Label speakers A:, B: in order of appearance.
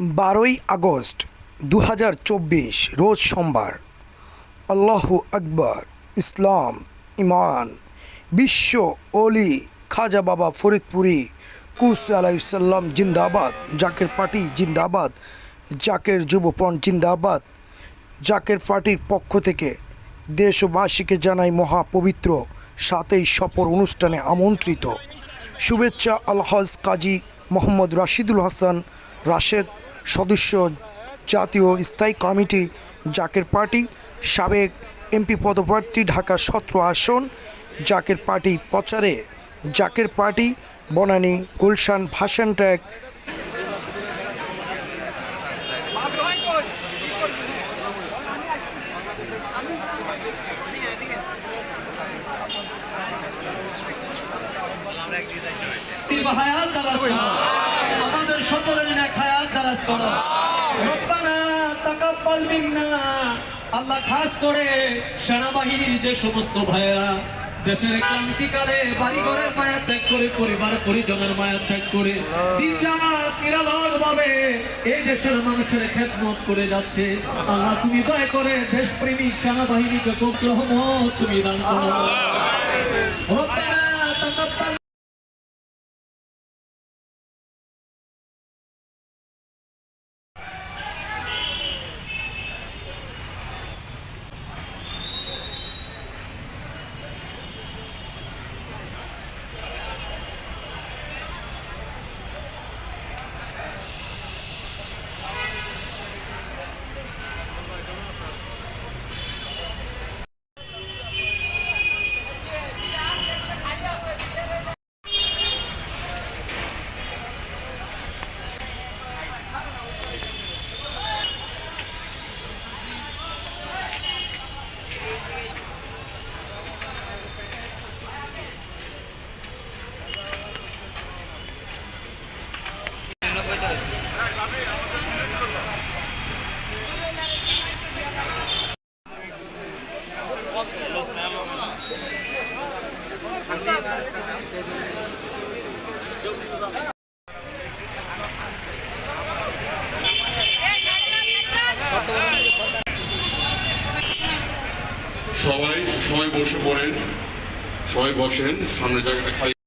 A: বারোই আগস্ট দু হাজার চব্বিশ, রোজ সোমবার। আল্লাহু আকবর, ইসলাম ইমান বিশ্ব অলি খাজা বাবা ফরিদপুরি, কুস আলাইসাল্লাম জিন্দাবাদ, জাকের পার্টি জিন্দাবাদ, জাকের যুবপন জিন্দাবাদ, জাকের পার্টির পক্ষ থেকে দেশবাসীকে জানাই মহাপবিত্র সাতই সফর অনুষ্ঠানে আমন্ত্রিত। শুভেচ্ছা আলহাজ কাজী মোহাম্মদ রাশিদুল হাসান রাশেদ সদস্য জাতীয় স্থায়ী কমিটি, জাকের পার্টি, সাবেক এমপি পদপ্রার্থী ঢাকা সতেরো আসন, জাকের পার্টি প্রচারে। জাকের পার্টি, বনানী গুলশান ভাসান ট্র্যাক।
B: আমাদের সকলের নেক দারাজ করো রব্বানা তাকাব্বাল মিন্না। আল্লাহ খাস করে সেনাবাহিনীর যে সমস্ত ভাইয়েরা, দেশের ক্রান্তিকালে মায়া ত্যাগ করে, পরিবার পরিজনের মায়া ত্যাগ করে ভাবে এই দেশের মানুষের খেদমত করে যাচ্ছে। আল্লাহ, তুমি দয়া করে দেশপ্রেমিক সেনাবাহিনীকে খুব রহমত তুমি দান করো।
C: সবাই সবাই বসে পড়েন সবাই বসেন সামনে জায়গাটা খালি